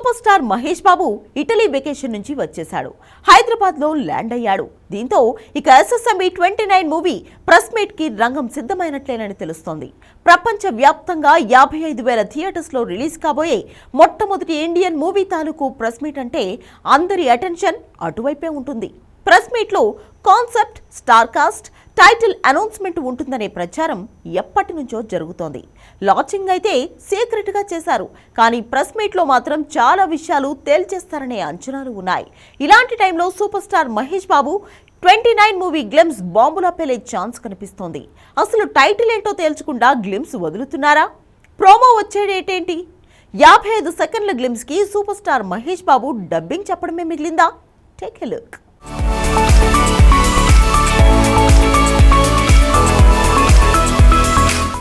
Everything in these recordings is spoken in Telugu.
Super star Mahesh Babu Italy vacation నుంచి వచ్చేశాడు. హైదరాబాద్లో ల్యాండ్ అయ్యాడు. దీంతో ఇక SSMB twenty nine movie press మీట్కి రంగం సిద్ధమైనట్లేనని తెలుస్తోంది. ప్రపంచ వ్యాప్తంగా యాభై ఐదు వేల థియేటర్స్లో రిలీజ్ కాబోయే మొట్టమొదటి ఇండియన్ మూవీ తాలూకు ప్రెస్ మీట్ అంటే అందరి అటెన్షన్ అటువైపే ఉంటుంది. ప్రెస్ మీట్లో concept star cast title announcement ఉంటుందనే ప్రచారం ఎప్పటి నుంచో జరుగుతోంది. లాంచింగ్ అయితే సీక్రెట్గా చేశారు. కానీ ప్రెస్ మీట్లో మాత్రం చాలా విషయాలు తేల్చేస్తారనే అంచనాలు ఉన్నాయి. ఇలాంటి టైంలో super star Mahesh Babu twenty nine movie glimpse బాంబులా పేలే ఛాన్స్ కనిపిస్తోంది. అసలు టైటిల్ ఏంటో తేల్చకుండా గ్లిమ్స్ వదులుతున్నారా? ప్రోమో వచ్చేడేటేంటి యాభై ఐదు సెకండ్ల గ్లిమ్స్కి super star Mahesh Babu dubbing చెప్పడమే మిగిలిందా? Take a look.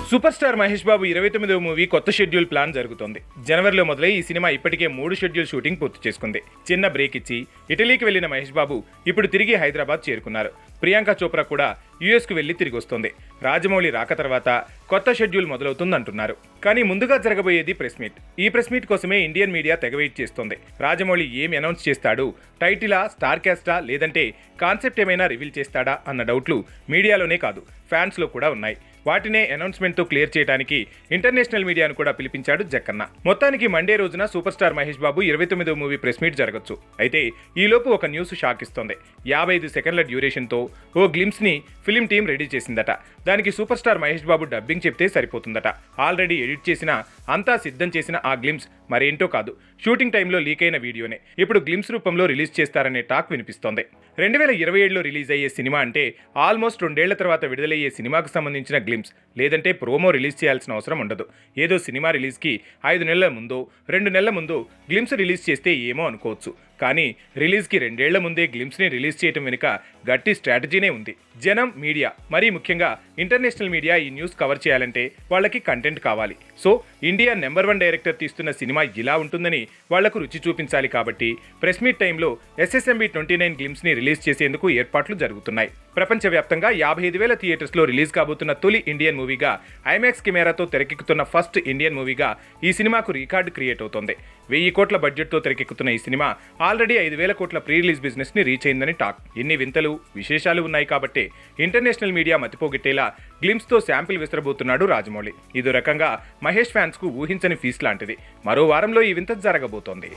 Super star Mahesh Babu ఇరవై తొమ్మిదవ మూవీ కొత్త షెడ్యూల్ ప్లాన్ జరుగుతోంది. జనవరిలో మొదలై ఈ సినిమా ఇప్పటికే మూడు షెడ్యూల్ షూటింగ్ పూర్తి చేసుకుంది. చిన్న బ్రేక్ ఇచ్చి ఇటలీకి వెళ్ళిన మహేష్ బాబు ఇప్పుడు తిరిగి హైదరాబాద్ చేరుకున్నారు. ప్రియాంక చోప్రా కూడా యుఎస్కు వెళ్ళి తిరిగి వస్తోంది. రాజమౌళి రాక తర్వాత కొత్త షెడ్యూల్ మొదలవుతుందంటున్నారు. కానీ ముందుగా జరగబోయేది ప్రెస్ మీట్. ఈ ప్రెస్ మీట్ కోసమే ఇండియన్ మీడియా తెగ వెయిట్ చేస్తోంది. రాజమౌళి ఏమి అనౌన్స్ చేస్తాడు? టైటిలా స్టార్ క్యాస్టా లేదంటే కాన్సెప్ట్ ఏమైనా రివీల్ చేస్తాడా అన్న డౌట్లు మీడియాలోనే కాదు ఫ్యాన్స్లో కూడా ఉన్నాయి. వాటినే అనౌన్స్మెంట్తో క్లియర్ చేయడానికి ఇంటర్నేషనల్ మీడియాను కూడా పిలిపించాడు జక్కన్న. మొత్తానికి మండే రోజున సూపర్ స్టార్ మహేష్ బాబు ఇరవై తొమ్మిదో మూవీ ప్రెస్ మీట్ జరగచ్చు. అయితే ఈలోపు ఒక న్యూస్ షాక్ ఇస్తోంది. యాభై ఐదు సెకండ్ల డ్యూరేషన్తో ఓ గ్లిమ్స్ని ఫిలిం టీం రెడీ చేసిందట. దానికి super star Mahesh Babu dubbing చెప్తే సరిపోతుందట. ఆల్రెడీ ఎడిట్ చేసిన అంతా సిద్ధం చేసిన ఆ గ్లిమ్స్ మరేంటో కాదు. షూటింగ్ టైంలో లీక్ అయిన వీడియోనే. ఇప్పుడు గ్లిమ్స్ రూపంలో రిలీజ్ చేస్తారనే టాక్ వినిపిస్తోంది. రెండు వేల ఇరవై ఏడులో రిలీజ్ అయ్యే సినిమా అంటే ఆల్మోస్ట్ రెండేళ్ళ తర్వాత విడుదలయ్యే సినిమాకు సంబంధించిన గ్లిమ్స్. లేదంటే ప్రోమో రిలీజ్ చేయాల్సిన అవసరం ఉండదు. ఏదో సినిమా రిలీజ్కి ఐదు నెలల ముందో రెండు నెలల ముందో గ్లిమ్స్ రిలీజ్ చేస్తే ఏమో అనుకోవచ్చు. కానీ రిలీజ్కి రెండేళ్ళ ముందే గ్లిమ్స్ని రిలీజ్ చేయడం వెనుక గట్టి స్ట్రాటజీనే ఉంది. జనం మీడియా మరీ ముఖ్యంగా ఇంటర్నేషనల్ మీడియా ఈ న్యూస్ కవర్ చేయాలంటే వాళ్ళకి కంటెంట్ కావాలి. So India number one director తీస్తున్న సినిమా ఇలా ఉంటుందని వాళ్ళకు రుచి చూపించాలి కాబట్టి ప్రెస్ మీట్ టైంలో ఎస్ఎస్ఎంబి ట్వంటీ నైన్ గ్లిమ్స్ని రిలీజ్ చేసేందుకు ఏర్పాట్లు జరుగుతున్నాయి. ప్రపంచవ్యాప్తంగా యాభై ఐదు వేల థియేటర్స్లో రిలీజ్ కాబోతున్న తొలి ఇండియన్ మూవీగా ఐమాక్స్ కెమెరాతో తెరకెక్కుతున్న ఫస్ట్ ఇండియన్ మూవీగా ఈ సినిమాకు రికార్డు క్రియేట్ అవుతోంది. వెయ్యి కోట్ల బడ్జెట్తో తెరకెక్కుతున్న ఈ సినిమా ఆల్రెడీ ఐదు వేల కోట్ల ప్రీ రిలీజ్ బిజినెస్ని రీచ్ అయిందని టాక్. ఇన్ని వింతలు విశేషాలు ఉన్నాయి కాబట్టి ఇంటర్నేషనల్ మీడియా మతిపోగొట్టేలా గ్లిమ్స్తో శాంపిల్ విసిరబోతున్నాడు రాజమౌళి. ఇదో రకంగా మహేష్ ఫ్యాన్స్కు ఊహించని ఫీస్ లాంటిది. మరో వారంలో ఈ వింత జరగబోతోంది.